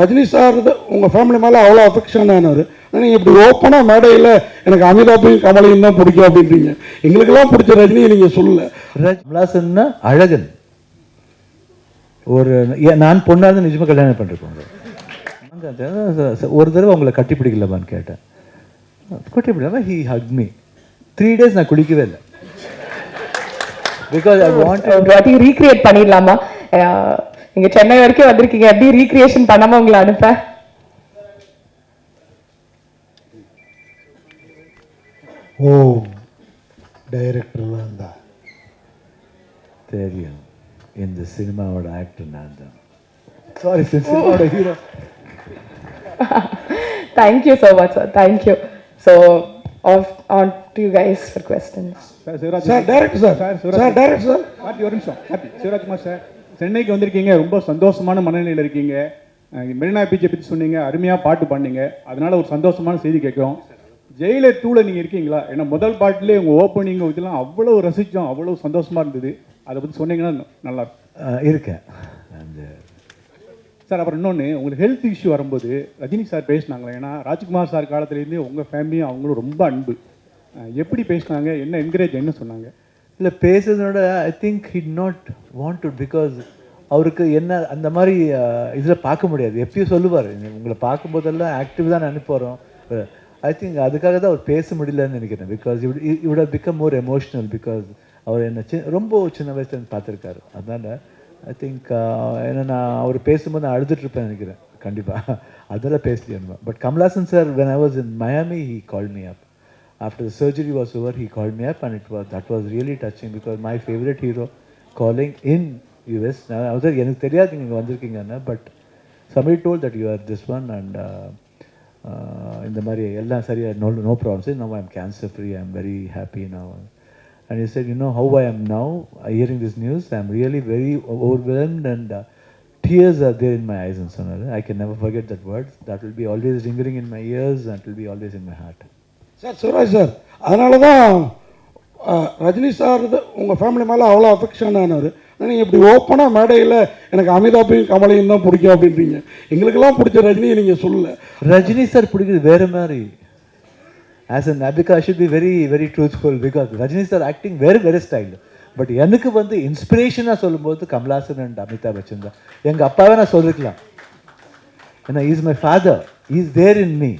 Rajini sir உங்கள் family மேலே அவ்வளோ அஃபெக்ஷன் ஆனார் நீங்கள் இப்படி ஓப்பனாக மேடையில் எனக்கு அமிதாப்பையும் கமலையும் தான் பிடிக்கும் அப்படின்றீங்க. எங்களுக்கெல்லாம் பிடிச்ச ரஜினியை நீங்கள் சொல்லல. ரஜ் கமலாசன்னா அழகன். ஒரு நான் பொண்ணாக நிஜமாக கல்யாணம் பண்ணிருக்கோங்க. ஒரு தடவை உங்களை கட்டி பிடிக்கலாமான்னு கேட்டேன். கட்டி பிடிக்கலாமா he hug me three days நான் குளிக்கவே இல்லை. பிகாஸ் ஐ வாண்ட் ரீக்ரியேட் பண்ணிடலாமா? நீங்க சென்னை வரைக்கும் வந்திருக்கீங்க எப்படி ரீக்ரியேஷன் பண்ணாம உங்களை அனுப்ப ஓ டைரக்டர்லாம் தான் தெரியும் இந்த சினிமாவோட ஆக்டர் நான் தான் சாரி சினிமாவோட hero thank you so much sir thank you so of on to you guys for questions sir director sir sir, director sir ஒரு நிமிஷம் சிவராஜ்குமார் சார் சென்னைக்கு வந்திருக்கீங்க ரொம்ப சந்தோஷமான மனநிலையில் இருக்கீங்க. மெரினா பீச்சை பற்றி சொன்னீங்க அருமையாக பாட்டு பண்ணீங்க அதனால ஒரு சந்தோஷமான செய்தி கேட்குறோம். ஜெயிலர் டூவில் நீங்கள் இருக்கீங்களா? ஏன்னா முதல் பாட்டிலே உங்கள் ஓப்பனிங் இதெல்லாம் அவ்வளோ ரசித்தோம் அவ்வளோ சந்தோஷமாக இருந்தது. அதை பற்றி சொன்னீங்கன்னா நல்லா இருக்கேன். அந்த சார் அப்புறம் இன்னொன்று உங்களுக்கு ஹெல்த் இஷ்யூ வரும்போது ரஜினி சார் பேசினாங்களே ஏன்னா ராஜ்குமார் சார் காலத்துலேருந்து உங்கள் ஃபேமிலியும் அவங்களும் ரொம்ப அன்பு. எப்படி பேசினாங்க என்ன என்கரேஜ் என்ன சொன்னாங்க? இல்லை பேசுறதுனோட I think hit not want because அவருக்கு என்ன அந்த மாதிரி இதில் பார்க்க முடியாது. எப்பயும் சொல்லுவார் உங்களை பார்க்கும்போதெல்லாம் ஆக்டிவ் தான் அனுப்புகிறோம் ஐ திங்க் அதுக்காக தான் அவர் பேச முடியலன்னு நினைக்கிறேன். Because I've have become more emotional because அவர் என்ன சி ரொம்ப சின்ன வயசுலேருந்து பார்த்துருக்காரு. அதனால் ஐ திங்க் ஏன்னா நான் அவர் பேசும்போது நான் அழுதுட்ருப்பேன் நினைக்கிறேன். கண்டிப்பாக அதெல்லாம் பேசலையா but Kamal Haasan sir when I was in Miami he call me up after the surgery was over, he called me up, and it was that was really touching because my favorite hero calling in US. Now, I was like, எனக்கு தெரியாது நீங்கள் வந்திருக்கீங்கன்னு but somebody told that you are this one and uh, uh, இந்த மாதிரி எல்லாம் சரியா no no problems. Now I'm cancer free. I'm very happy now. And he said, you know how I am now, uh, hearing this news. I'm really very overwhelmed and. Uh, tears are there in my eyes and so on. I can never forget that word. That will be always lingering in my ears and it will be always in my heart. Sir Shivraj sir அதனால தான் Rajini sir உங்கள் family மேலே அவ்வளோ affection ஆனார் நீங்கள் இப்படி ஓப்பனாக மேடையில் எனக்கு அமிதாப்பையும் கமலையும் தான் பிடிக்கும் அப்படின்றீங்க. எங்களுக்கெல்லாம் பிடிச்ச ரஜினியை நீங்கள் சொல்லல. ரஜினி சார் பிடிக்கிறது வேறு மாதிரி. As an அபிகா should be very very truthful because Rajini sir acting வேறு வேறு ஸ்டைல் பட் எனக்கு வந்து இன்ஸ்பிரேஷனாக சொல்லும்போது கமலாசன் அண்ட் அமிதாப் பச்சன் தான். எங்கள் அப்பாவே நான் சொல்லிருக்கலாம். ஏன்னா is my father is there in me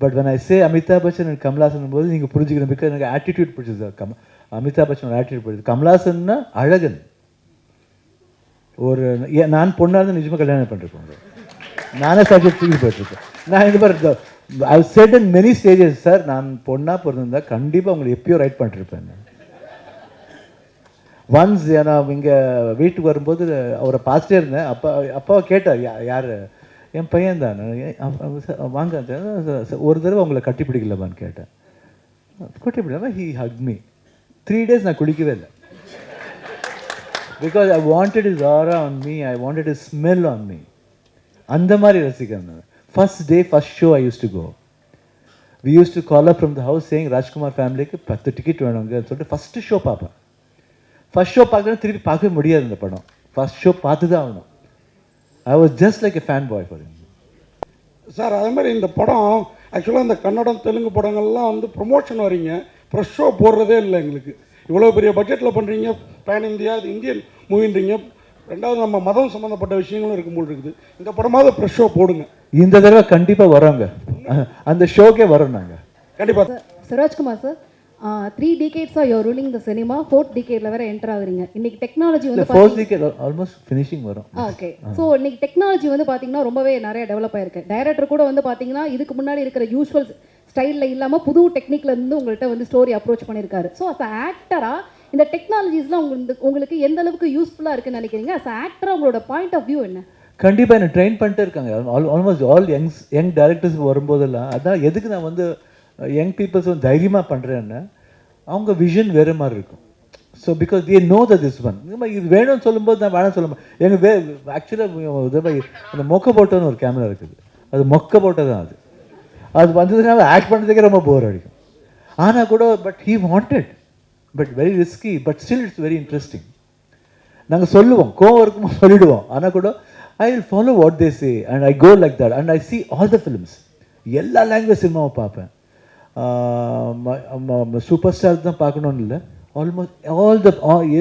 but when I say Amitabh Bachchan and Kamal Haasan போது நீங்கள் புரிஞ்சுக்கணும். பிகாஸ் எனக்கு ஆட்டிடியூட் பிடிச்சது கம் அமிதாப் பச்சனோட ஆட்டிடியூட் பிடிச்சது. கமலாசன்னா அழகன். ஒரு ஏன் நான் பொண்ணாக இருந்து நிஜமாக கல்யாணம் பண்ணிருக்கோம். நானே சப்ஜெக்ட் தூக்கி போயிட்டுருக்கேன் நான் இந்த மாதிரி I said in many stages sir நான் பொண்ணாக பிறந்திருந்தா கண்டிப்பாக உங்களை எப்பயோ ரைட் பண்ணிருப்பேன். ஒன்ஸ் நான் இங்கே வீட்டுக்கு வரும்போது அவரை பார்த்துட்டே இருந்தேன். அப்பா அப்பாவை கேட்டார் யா யார்? என் பையன் தான். வாங்க ஒரு தடவை உங்களை கட்டி பிடிக்கலாமான்னு கேட்டேன். கட்டி பிடிக்கலாமா he hug me three days நான் குளிக்கவே இல்லை. Because I wanted his aura on me I wanted his smell on me அந்த மாதிரி ரசிக்கிறேன் நான். First day first show I used to go we used to call up from the house சேங் Rajkumar ஃபேமிலிக்கு பத்து ticket வேணுங்கன்னு சொல்லிட்டு ஃபஸ்ட்டு ஷோ பார்ப்பேன். First show பார்க்கணும் திருப்பி பார்க்கவே முடியாது இந்த படம். ஃபஸ்ட் ஷோ பார்த்து தான் ஆகணும். I was just like a fan boy for sir அதே மாதிரி இந்த படம் ஆக்சுவலாக இந்த கன்னடம் தெலுங்கு படங்கள்லாம் வந்து ப்ரொமோஷன் வரீங்க. ஃப்ரெஷ் ஷோ போடுறதே இல்லை எங்களுக்கு. இவ்வளோ பெரிய பட்ஜெட்டில் பண்ணுறீங்க பேன் இந்தியா இது இந்தியன் மூவின்றீங்க ரெண்டாவது நம்ம மதம் சம்மந்தப்பட்ட விஷயங்களும் இருக்கும் போல் இருக்குது. இந்த படமாவது ஃப்ரெஷ் ஷோ போடுங்க. இந்த தடவை கண்டிப்பாக வரோங்க. அந்த ஷோக்கே வரோம் நாங்கள் கண்டிப்பாக Shivarajkumar sir three டிகேட்ஸாக your ruling the cinema fourth டிகேட்ல வேற என்டர் ஆகுறீங்க. இன்னைக்கு டெக்னாலஜி வந்து ஃபோர்த் வீக் ஆல்மோஸ்ட் ஃபினிஷிங் வரும். ஓகே ஸோ இன்னைக்கு டெக்னாலஜி வந்து பார்த்தீங்கன்னா ரொம்பவே நிறைய டெவலப் ஆயிருக்கு. டைரக்டர் கூட வந்து பார்த்தீங்கன்னா இதுக்கு முன்னாடி இருக்கிற யூஸ்வல் ஸ்டைலில் இல்லாமல் புது டெக்னிக்ல இருந்து உங்கள்கிட்ட வந்து ஸ்டோரி அப்ரோச் பண்ணியிருக்காரு ஸோ அஸ் ஆக்டராக இந்த டெக்னாலஜிஸ்லாம் உங்களுக்கு உங்களுக்கு எந்த அளவுக்கு யூஸ்ஃபுல்லாக இருக்குன்னு நினைக்கிறீங்க? அஸ் ஆக்டராக உங்களோட பாயிண்ட் ஆஃப் வியூ என்ன? கண்டிப்பாக என்ன ட்ரெயின் பண்ணிட்டே இருக்காங்க. Almost all youngs young directors வரும்போதெல்லாம் அதான் எதுக்கு நான் வந்து யங் பீப்புள்ஸ் வந்து தைரியமாக பண்ணுறேன்னா அவங்க விஷன் வேறு மாதிரி இருக்கும். So because they know the this one இது வேணும்னு சொல்லும்போது நான் வேணாம் சொல்ல மாட்டேன். எங்கள் வே ஆக்சுவலாக அந்த மொக்க போட்டோன்னு ஒரு கேமரா இருக்குது. அது மொக்க போட்டோ தான் அது. அது வந்ததுனால ஆக்ட் பண்ணுறதுக்கே ரொம்ப போர் அடிக்கும். ஆனால் கூட but he wanted but very risky but still it's very interesting நாங்கள் சொல்லுவோம் கோவம் இருக்குமோ சொல்லிடுவோம். ஆனால் கூட I will follow what they say and I go like that and I see all the films எல்லா லாங்குவேஜ் சினிமாவும் பார்ப்பேன். சூப்பர் ஸ்டார் தான் பார்க்கணும்னு இல்லை. ஆல்மோஸ்ட் ஆல் த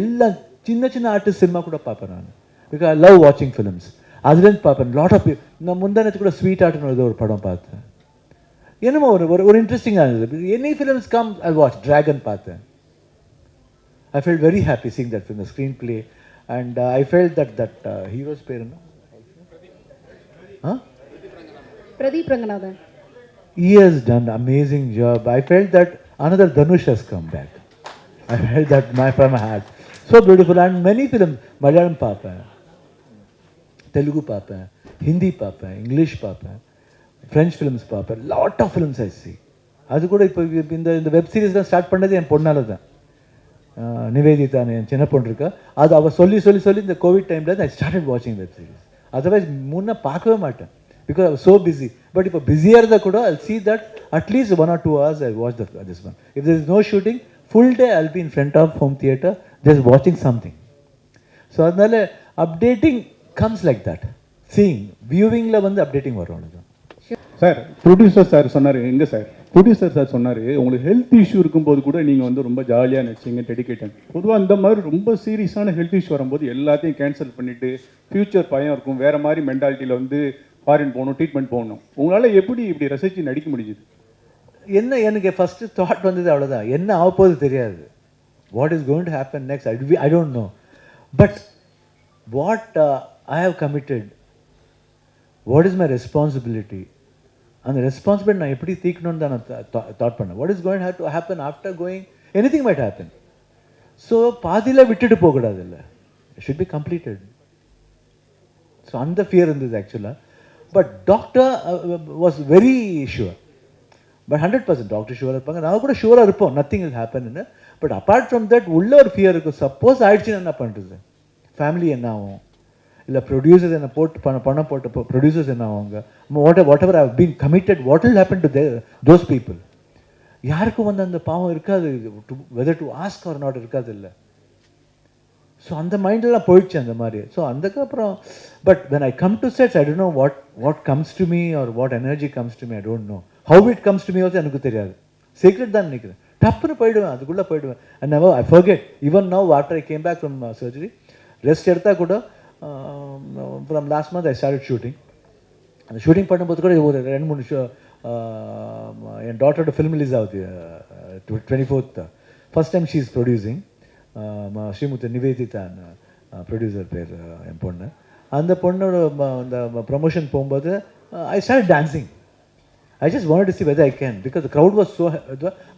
எல்லா சின்ன சின்ன ஆர்டிஸ்ட் சினிமா கூட பார்ப்பேன் நான். பிகாஸ் ஐ லவ் வாட்சிங் ஃபிலிம்ஸ் அதுலேருந்து பார்ப்பேன். லாட் ஆஃப் நான் முந்தானத்து கூட ஸ்வீட் ஆர்ட்னு ஒரு படம் பார்த்தேன். என்னமோ ஒரு ஒரு ஒரு இன்ட்ரெஸ்டிங்காக இருந்தது. Any films come I watch Dragon பார்த்தேன். Very happy seeing that film, the screenplay, and uh, I felt that that uh, hero's பேர் என்ன? Pradeep Ranganathan. He has done amazing job. I felt that another Dhanush has come back. I felt that my from my heart. So beautiful and many films. Malayalam பார்ப்பேன் தெலுங்கு பார்ப்பேன் ஹிந்தி பார்ப்பேன் English பார்ப்பேன் French films பார்ப்பேன் lot of films I see அது கூட இப்போ இந்த இந்த வெப் சீரிஸ்லாம் ஸ்டார்ட் பண்ணது என் பொண்ணால தான் ஆஹ் நிவேதிதா என் சின்ன பொண்ணு இருக்கா அது அவள் சொல்லி சொல்லி சொல்லி இந்த கோவிட் டைமில் ஐ ஸ்டார்டட் வாட்சிங் வெப் சீரிஸ் அதர்வைஸ் முன்னே பார்க்கவே மாட்டேன் because I so busy but இப்போ பிஸியாக இருந்தால் கூட I see that at least one or two hours I watch the this one if there no shooting full day I'll be in front of home theatre just வாட்சிங் something so அதனால updating comes like that seeing வியூவிங்கில் வந்து updating வரும் உனக்கு sir producer sir சொன்னார் எங்கே sir producer sir சொன்னார் உங்களுக்கு health issue இருக்கும்போது கூட நீங்கள் வந்து ரொம்ப ஜாலியாக நினச்சிங்க டெடிக்கேட்டன் பொதுவாக இந்த மாதிரி ரொம்ப சீரியஸான ஹெல்த் இஷ்யூ வரும்போது எல்லாத்தையும் கேன்சல் பண்ணிவிட்டு ஃப்யூச்சர் பயம் இருக்கும் வேறு மாதிரி மென்டாலிட்டியில் வந்து ஃபாரின் போகணும் ட்ரீட்மெண்ட் போகணும். உங்களால் எப்படி இப்படி ரசித்து நடிக்க முடிஞ்சுது? என்ன எனக்கு ஃபஸ்ட்டு தாட் வந்தது அவ்வளோதான் என்ன ஆக போகுது தெரியாது. What is going to happen next I I don't know but what I have committed what is my responsibility அந்த ரெஸ்பான்சிபிலிட்டி நான் எப்படி தீக்கணும்னு தான் நான் தாட் பண்ணேன். What is going have to happen after going any thing might happen so பாதியில் விட்டுட்டு போகக்கூடாது இல்லை. ஷுட் பி கம்ப்ளீட்டட் ஸோ அந்த ஃபியர் இருந்தது ஆக்சுவலாக but doctor was very sure but hundred percent doctor ஷுவராக இருப்பாங்க. நான் கூட ஷுவராக இருப்போம். Nothing is happen but apart from that உள்ள ஒரு ஃபியர் இருக்கும் சப்போஸ் ஆயிடுச்சுன்னா என்ன பண்ணுறது ஃபேமிலி என்ன ஆகும்? இல்லை ப்ரொடியூசர்ஸ் என்ன போட்டு பண பணம் போட்டு ப்ரொடியூசர்ஸ் என்ன ஆகுங்க what what ever have been committed what will happen to those people யாருக்கும் வந்து அந்த பாவம் இருக்காது. Whether to ask or not இருக்காது இல்லை. ஸோ அந்த மைண்டெல்லாம் போயிடுச்சு அந்த மாதிரி. ஸோ அதுக்கப்புறம் but when I come to sets I don't know what what comes to me or what energy comes to me I don't know how it comes to me also எனக்கு தெரியாது. Secret தான் நினைக்கிறேன். டப்புன்னு போயிடுவேன் அதுக்குள்ளே போயிடுவேன். And now I forget even now after I came back from surgery rest எடுத்தால் கூட from last month I start shooting அந்த ஷூட்டிங் பண்ணும்போது கூட ஒரு ரெண்டு மூணு ஷோ என் டாட்டரோட ஃபிலிம் ரிலீஸ் ஆகுது twenty fourth first time she is producing Srimuthu நிவேதிதான் producer பேர் என் பொண்ணு. அந்த பொண்ணோட அந்த ப்ரொமோஷன் போகும்போது I start dancing I just want to see whether I can because crowd was so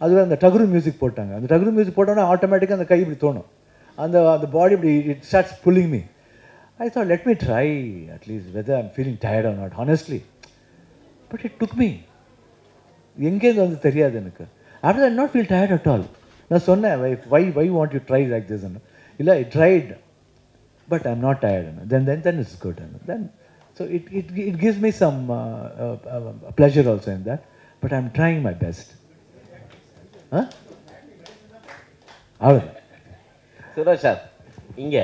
அதில் அந்த டகுரு மியூசிக் போட்டாங்க. அந்த டகுரு மியூசிக் போட்டோன்னா ஆட்டோமேட்டிக்காக அந்த கை இப்படி தோணும். அந்த அந்த பாடி இப்படி it starts pulling me I thought let me try at least whether I'm feeling tired or not honestly but it took me எங்கேருந்து வந்து தெரியாது எனக்கு. After I not feel tired at all நான் சொன்னேன் why why why want you try like this இல்லை I tried but I am not tired then then then it's good then so it it it gives me some pleasure also in that but I am trying my best ah அவ்வளோதான் Suresh sir இங்கே.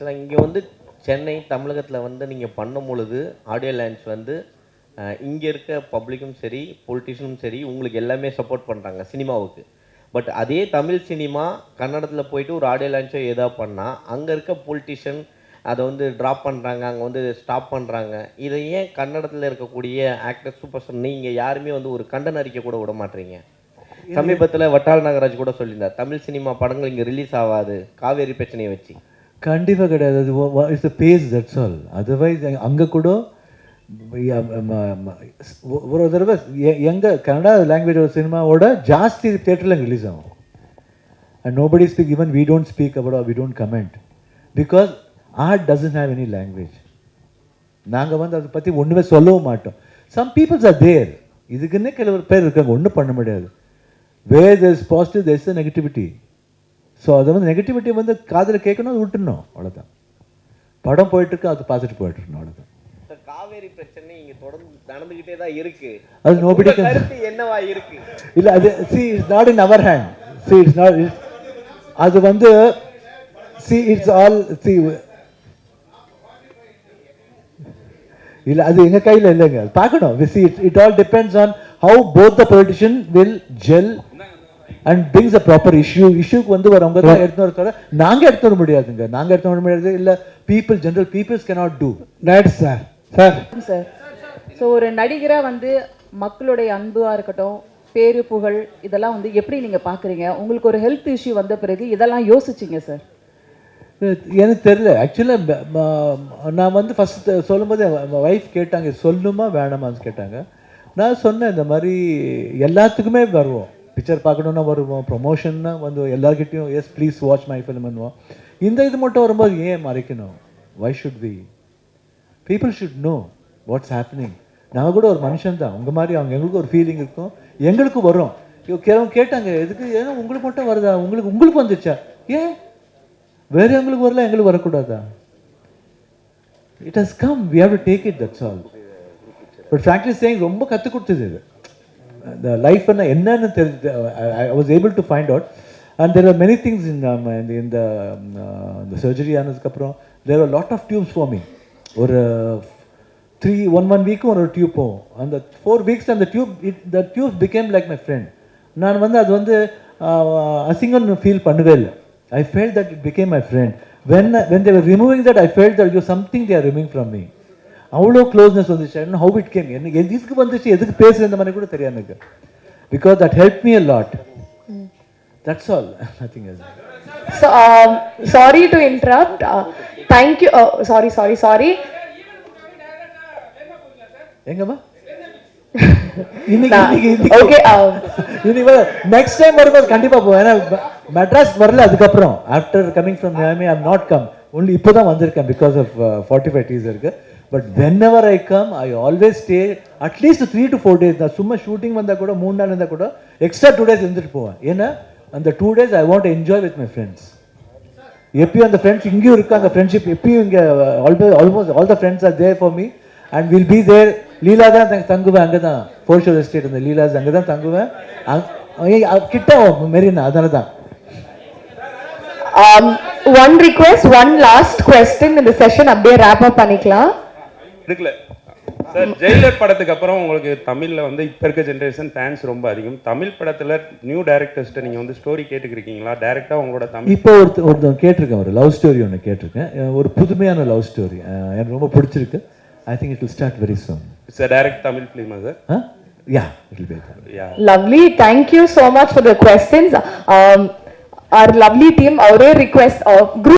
Sir இங்கே வந்து சென்னை தமிழகத்தில் வந்து நீங்கள் பண்ணும் பொழுது audio launch வந்து இங்கே இருக்க பப்ளிக்கும் சரி பொலிட்டிஷியனும் சரி உங்களுக்கு எல்லாமே சப்போர்ட் பண்ணுறாங்க சினிமாவுக்கு. பட் அதே தமிழ் சினிமா கன்னடத்தில் போயிட்டு ஒரு ஆடியோ லான்ச்சோ ஏதா பண்ணால் அங்கே இருக்க பொலிட்டிஷியன் அதை வந்து ட்ராப் பண்ணுறாங்க அங்கே வந்து ஸ்டாப் பண்ணுறாங்க இதை ஏன் கன்னடத்தில் இருக்கக்கூடிய ஆக்டர் சூப்பர் ஸ்டார் நீங்கள் யாருமே வந்து ஒரு கண்டன அறிக்கை கூட விட மாட்டீங்க? சமீபத்தில் வட்டால் நாகராஜ் கூட சொல்லியிருந்தார் தமிழ் சினிமா படங்கள் இங்கே ரிலீஸ் ஆகாது காவேரி பிரச்சனையை வச்சு. கண்டிப்பாக கிடையாது. அது it's the base that's all otherwise அங்கே கூட Um, um, ஒரு தடவை எங்கே கன்னடா லாங்குவேஜ் சினிமாவோட ஜாஸ்தி தேட்டரில் ரிலீஸ் ஆகும். And nobody speak even we don't speak about we don't comment because art doesn't have any language நாங்கள் வந்து அதை பற்றி ஒன்றுமே சொல்லவும் மாட்டோம். சம் பீப்புள்ஸ் ஆர் தேர் இதுக்குன்னே கிளவர் பேர் இருக்காங்க. ஒன்றும் பண்ண முடியாது. Where there positive there is negativity so அதை வந்து நெகட்டிவிட்டி வந்து காதில் கேட்கணும் அது விட்டுணும் அவ்வளோதான் படம் போயிட்டுருக்கு அது பார்த்துட்டு போயிட்டுருக்கணும் அவ்வளோதான் காவேரி பிரச்சனை இங்கே தொடர்ந்து நடந்துக்கிட்டே தான் இருக்கு. அது can- கருத்து என்னவா இருக்கு? இல்லை அது see it's not in our hand see it's not அது வந்து சி இட்ஸ் ஆல் சி இல்லை அது எங்கள் கையில் இல்லைங்க. பார்க்கணும். See it it all depends on how both the politician will gel and brings a proper issue இஷ்யூக்கு வந்து வரவங்க தான் எடுத்து வர தவிர நாங்கள் எடுத்து வர முடியாதுங்க. நாங்கள் எடுத்து வர முடியாது இல்லை people general peoples cannot do right sir sir. Sir. So ஒரு நடிகராக வந்து மக்களுடைய அன்புவாக இருக்கட்டும் பேரு புகழ் இதெல்லாம் வந்து எப்படி நீங்கள் பார்க்குறீங்க உங்களுக்கு ஒரு ஹெல்த் இஷ்யூ வந்த பிறகு இதெல்லாம் யோசிச்சிங்க சார்? எனக்கு தெரியல. ஆக்சுவலாக நான் வந்து ஃபஸ்ட்டு சொல்லும்போது ஒய்ஃப் கேட்டாங்க "இது சொல்லணுமா வேணாமான்னு கேட்டாங்க. நான் சொன்னேன் இந்த மாதிரி எல்லாத்துக்குமே வருவோம். பிக்சர் பார்க்கணுன்னா வருவோம். ப்ரொமோஷன்னா வந்து எல்லார்கிட்டயும் yes please watch my film பண்ணுவோம் இந்த இது மட்டும் வரும்போது ஏன் மறைக்கணும்? Why should we people should know what's happening நாங்கள் கூட ஒரு மனுஷன் தான் உங்கள் மாதிரி அவங்க எங்களுக்கு ஒரு ஃபீலிங் இருக்கும். எங்களுக்கு வரும். அவங்க கேட்டாங்க எதுக்கு ஏன்னா உங்களுக்கு மட்டும் வருதா? உங்களுக்கு உங்களுக்கு வந்துச்சா? ஏன்? வேறு எங்களுக்கு வரல எங்களுக்கு வரக்கூடாதா? It has come we have to take it that's all but factory saying ரொம்ப கற்றுக் கொடுத்தது இது. இந்த லைஃப் என்ன என்னன்னு தெரிஞ்சு I was able to find out and there are many things இந்த இந்த இந்த சர்ஜரி ஆனதுக்கப்புறம் there are lot of tubes forming ஒரு த்ரீ ஒன் ஒன் வீக்கும் ஒரு டியூப் போகும். அந்த ஃபோர் வீக்ஸ் அந்த tube it the tube became like my friend நான் வந்து அது வந்து அசிங்கம்னு ஃபீல் பண்ணவே இல்லை. I felt that it became my friend when when they're removing that I felt that you something they're removing from me அவ்வளோ closeness வந்துச்சு. And how it came என்ன எதுக்கு வந்துச்சு எதுக்கு பேசுகிற இந்த மாதிரி கூட தெரியாது எனக்கு. Because that help me a lot that's all nothing yes So, um, sorry Oh, sorry, sorry, sorry. எங்கம்மா? நெக்ஸ்ட் டைம் வரும்போது கண்டிப்பா போவேன் ஏன்னா மெட்ராஸ் வரல அதுக்கப்புறம். After coming from Miami not come only இப்போ தான் வந்திருக்கேன் because of forty five days இருக்கு. But whenever I come I always stay at least three to four days நான் சும்மா ஷூட்டிங் வந்தால் கூட மூணு நாள் இருந்தால் கூட எக்ஸ்ட்ரா டூ டேஸ் இருந்துட்டு போவேன். ஏன்னா அந்த two days I want enjoy with my friends எப்பயும் அந்த ஃப்ரெண்ட்ஸ் இங்கேயும் இருக்கு அந்த ஃப்ரெண்ட்ஷிப் எப்பயும் இங்கே almost almost all the friends are there for me and will be there Leela தான் தங்க- தங்குவேன் அங்கே தான் ஃபோர் ஷோர் எஸ்டேட் அந்த லீலாஸ் அங்கே தான் தங்குவேன் கிட்ட மெரினா அதனால தான் one request, one last question. in the session. அப்படியே wrap up பண்ணிக்கலாம். இருக்குல்ல சார் ஜெயிலர் படத்துக்கு அப்புறம் உங்களுக்கு தமிழ்ல வந்து இப்ப இருக்க ஜென்ரேஷன் ஃபேன்ஸ் ரொம்ப அதிகம். தமிழ் படத்துல நியூ டேரக்டர்ஸ்ட்ட நீங்க வந்து ஸ்டோரி கேட்டுக்கிறீங்களா டைரக்டா உங்களோட தமிழ் இப்போ ஒருத்த ஒருத்தன் கேட்டிருக்கேன் ஒரு லவ் ஸ்டோரி ஒன்று கேட்டிருக்கேன். ஒரு புதுமையான லவ் ஸ்டோரி எனக்கு ரொம்ப பிடிச்சிருக்கு. I think it will start very soon sir direct Tamil ஃபிலிமா sir yeah it will be yeah Lovely. Thank you so much for the questions. Um, our lovely team, our request, uh, group